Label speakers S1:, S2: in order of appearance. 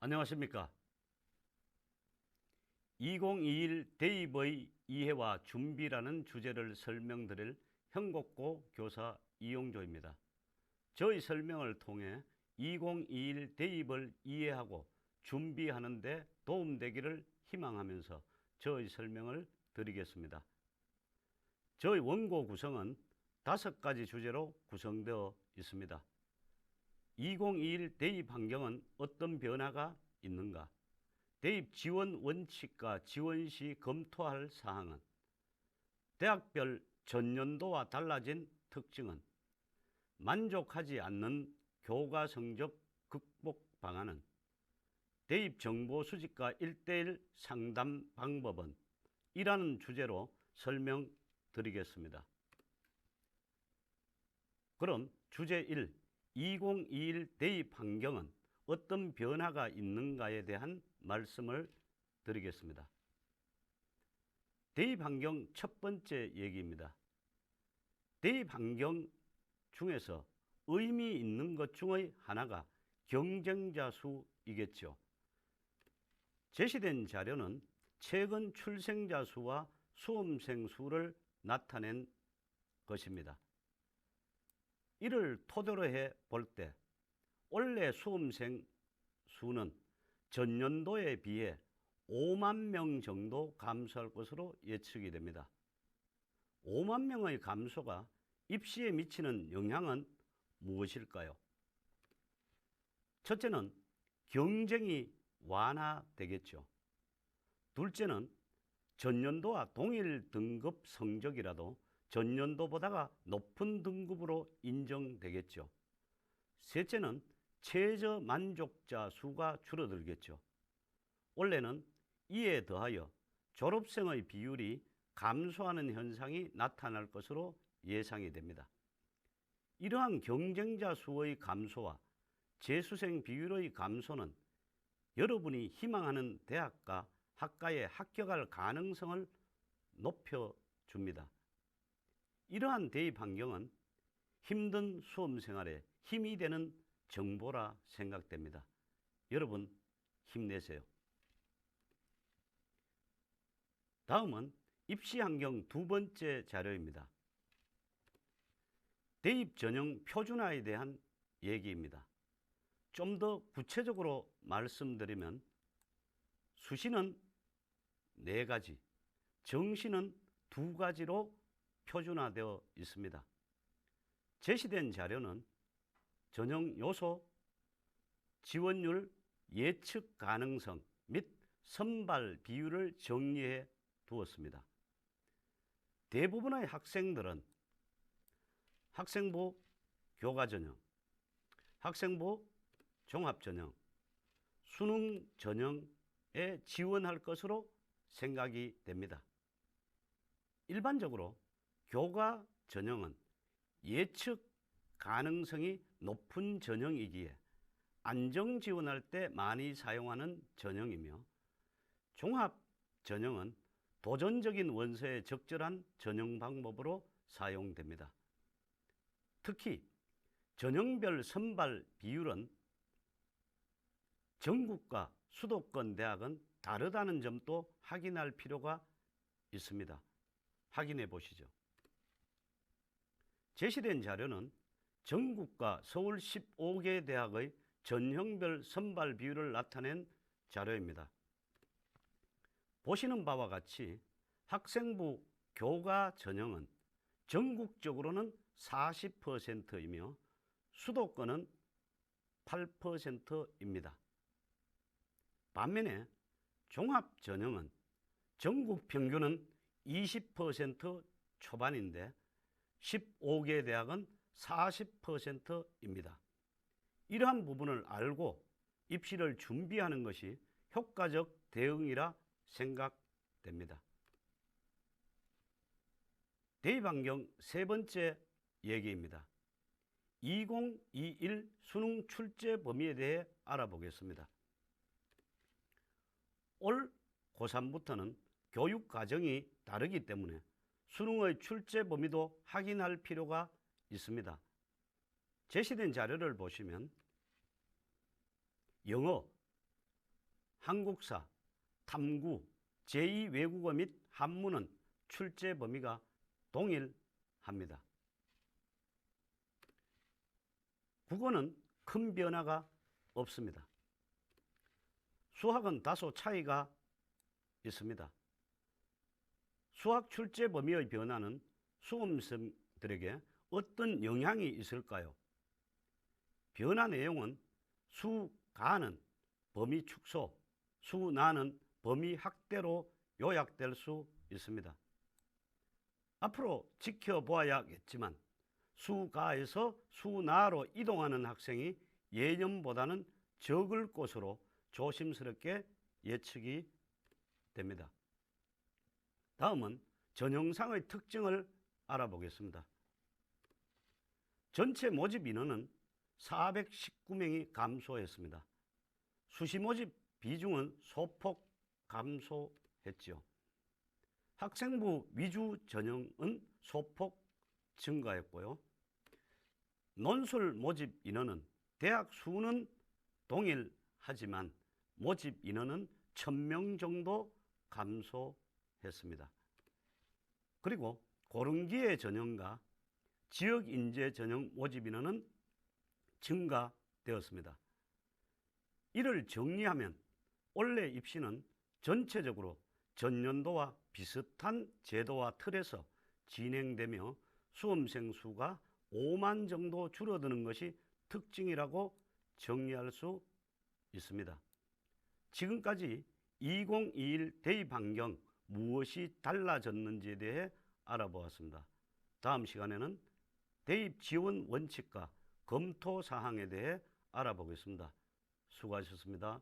S1: 안녕하십니까. 2021 대입의 이해와 준비라는 주제를 설명드릴 현곡고 교사 이용조입니다. 저희 설명을 통해 2021 대입을 이해하고 준비하는 데 도움되기를 희망하면서 저희 설명을 드리겠습니다. 저희 원고 구성은 다섯 가지 주제로 구성되어 있습니다. 2021 대입 환경은 어떤 변화가 있는가? 대입 지원 원칙과 지원 시 검토할 사항은 대학별 전년도와 달라진 특징은 만족하지 않는 교과 성적 극복 방안은 대입 정보 수집과 1대1 상담 방법은 이라는 주제로 설명 드리겠습니다. 그럼 주제 1 2021 대입 환경은 어떤 변화가 있는가에 대한 말씀을 드리겠습니다. 대입 환경 첫 번째 얘기입니다. 대입 환경 중에서 의미 있는 것 중의 하나가 경쟁자 수이겠죠. 제시된 자료는 최근 출생자 수와 수험생 수를 나타낸 것입니다. 이를 토대로 해 볼 때 올해 수험생 수는 전년도에 비해 5만 명 정도 감소할 것으로 예측이 됩니다. 5만 명의 감소가 입시에 미치는 영향은 무엇일까요? 첫째는 경쟁이 완화되겠죠. 둘째는 전년도와 동일 등급 성적이라도 전년도보다가 높은 등급으로 인정되겠죠. 셋째는 최저 만족자 수가 줄어들겠죠. 원래는 이에 더하여 졸업생의 비율이 감소하는 현상이 나타날 것으로 예상이 됩니다. 이러한 경쟁자 수의 감소와 재수생 비율의 감소는 여러분이 희망하는 대학과 학과에 합격할 가능성을 높여줍니다. 이러한 대입 환경은 힘든 수험 생활에 힘이 되는 정보라 생각됩니다. 여러분 힘내세요. 다음은 입시 환경 두 번째 자료입니다. 대입 전형 표준화에 대한 얘기입니다. 좀 더 구체적으로 말씀드리면 수시는 네 가지, 정시는 두 가지로 표준화되어 있습니다. 제시된 자료는 전형 요소, 지원율, 예측 가능성 및 선발 비율을 정리해 두었습니다. 대부분의 학생들은 학생부 교과 전형, 학생부 종합 전형, 수능 전형에 지원할 것으로 생각이 됩니다. 일반적으로 교과 전형은 예측 가능성이 높은 전형이기에 안정 지원할 때 많이 사용하는 전형이며 종합 전형은 도전적인 원서에 적절한 전형 방법으로 사용됩니다. 특히 전형별 선발 비율은 전국과 수도권 대학은 다르다는 점도 확인할 필요가 있습니다. 확인해 보시죠. 제시된 자료는 전국과 서울 15개 대학의 전형별 선발 비율을 나타낸 자료입니다. 보시는 바와 같이 학생부 교과 전형은 전국적으로는 40%이며 수도권은 8%입니다. 반면에 종합 전형은 전국 평균은 20% 초반인데 15개 대학은 40%입니다. 이러한 부분을 알고 입시를 준비하는 것이 효과적 대응이라 생각됩니다. 대입환경 세 번째 얘기입니다. 2021 수능 출제 범위에 대해 알아보겠습니다. 올 고3부터는 교육 과정이 다르기 때문에 수능의 출제 범위도 확인할 필요가 있습니다. 제시된 자료를 보시면 영어, 한국사, 탐구, 제2외국어 및 한문은 출제 범위가 동일합니다. 국어는 큰 변화가 없습니다. 수학은 다소 차이가 있습니다. 수학 출제 범위의 변화는 수험생들에게 어떤 영향이 있을까요? 변화 내용은 수가는 범위 축소, 수나는 범위 확대로 요약될 수 있습니다. 앞으로 지켜보아야겠지만 수가에서 수나로 이동하는 학생이 예년보다는 적을 것으로 조심스럽게 예측이 됩니다. 다음은 전형상의 특징을 알아보겠습니다. 전체 모집 인원은 419명이 감소했습니다. 수시 모집 비중은 소폭 감소했죠. 학생부 위주 전형은 소폭 증가했고요. 논술 모집 인원은 대학 수는 동일하지만 모집 인원은 1000명 정도 감소했습니다. 그리고 고른기의 전형과 지역 인재 전형 모집 인원은 증가되었습니다. 이를 정리하면 올해 입시는 전체적으로 전년도와 비슷한 제도와 틀에서 진행되며 수험생 수가 5만 정도 줄어드는 것이 특징이라고 정리할 수 있습니다. 지금까지 2021 대입 환경 무엇이 달라졌는지에 대해 알아보았습니다. 다음 시간에는 대입 지원 원칙과 검토 사항에 대해 알아보겠습니다. 수고하셨습니다.